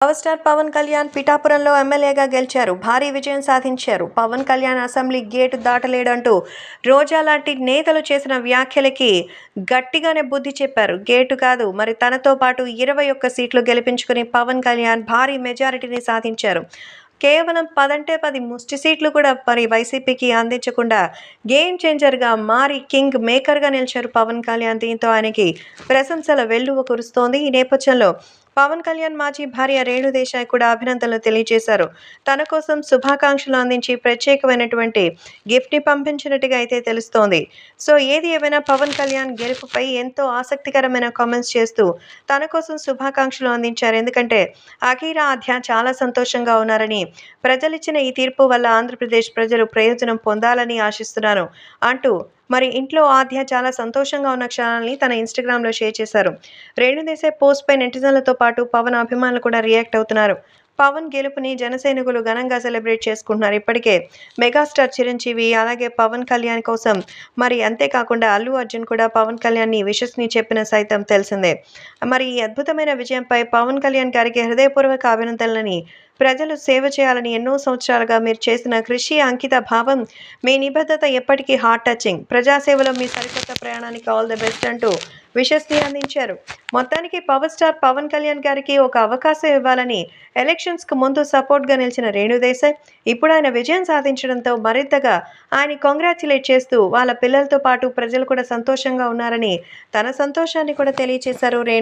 Power star Pawan Kalyan పిఠాపురంలో ఎమ్మెల్యేగా గెలిచారు. భారీ విజయం సాధించారు. పవన్ కళ్యాణ్ అసెంబ్లీ గేటు దాటలేడంటూ రోజా లాంటి నేతలు చేసిన వ్యాఖ్యలకి గట్టిగానే బుద్ధి చెప్పారు. గేటు కాదు మరి తనతో పాటు ఇరవై ఒక్క సీట్లు గెలిపించుకుని పవన్ కళ్యాణ్ భారీ మెజారిటీని సాధించారు. కేవలం పదంటే పది ముష్టి సీట్లు కూడా మరి వైసీపీకి అందించకుండా గేమ్ చేంజర్గా మారి కింగ్ మేకర్గా నిలిచారు పవన్ కళ్యాణ్. దీంతో ఆయనకి ప్రశంసల వెల్లువ కురుస్తోంది. ఈ నేపథ్యంలో పవన్ కళ్యాణ్ మాజీ భార్య రేణు దేశాయ్ కూడా అభినందనలు తెలియజేశారు. తన కోసం శుభాకాంక్షలు అందించి ప్రత్యేకమైనటువంటి గిఫ్ట్ని పంపించినట్టుగా అయితే తెలుస్తోంది. సో ఏది ఏమైనా పవన్ కళ్యాణ్ గెలుపుపై ఎంతో ఆసక్తికరమైన కామెంట్స్ చేస్తూ తన కోసం శుభాకాంక్షలు అందించారు. ఎందుకంటే అఖీరా ఆధ్య చాలా సంతోషంగా ఉన్నారని ప్రజలిచ్చిన ఈ తీర్పు వల్ల ఆంధ్రప్రదేశ్ ప్రజలు ప్రయోజనం పొందాలని ఆశిస్తున్నాను అంటూ మరి ఇంట్లో ఆద్య చాలా సంతోషంగా ఉన్న క్షణాలని తన ఇన్స్టాగ్రామ్లో షేర్ చేశారు. రేణుదేశాయ్ పోస్ట్పై నెటిజన్లతో పాటు పవన్ అభిమానులు కూడా రియాక్ట్ అవుతున్నారు. పవన్ గెలుపుని జనసైనికులు ఘనంగా సెలబ్రేట్ చేసుకుంటున్నారు. ఇప్పటికే మెగాస్టార్ చిరంజీవి అలాగే పవన్ కళ్యాణ్ కోసం మరి అంతేకాకుండా అల్లు అర్జున్ కూడా పవన్ కళ్యాణ్ని విషస్ని చెప్పిన సైతం తెలిసిందే. మరి ఈ అద్భుతమైన విజయంపై పవన్ కళ్యాణ్ గారికి హృదయపూర్వక అభినందనలని ప్రజలు సేవ చేయాలని ఎన్నో సంవత్సరాలుగా మీరు చేసిన కృషి అంకిత భావం మీ నిబద్ధత ఎప్పటికీ హార్ట్ టచింగ్ ప్రజాసేవలో మీ సరికొత్త ప్రయాణానికి ఆల్ ద బెస్ట్ అంటూ విషస్ని అందించారు. మొత్తానికి పవర్ స్టార్ పవన్ కళ్యాణ్ గారికి ఒక అవకాశం ఇవ్వాలని ఎలక్షన్స్కు ముందు సపోర్ట్గా నిలిచిన రేణుదేశాయ్ ఇప్పుడు ఆయన విజయం సాధించడంతో మరింతగా ఆయన కాంగ్రాచులేట్ చేస్తూ వాళ్ళ పిల్లలతో పాటు ప్రజలు కూడా సంతోషంగా ఉన్నారని తన సంతోషాన్ని కూడా తెలియజేశారు రేణు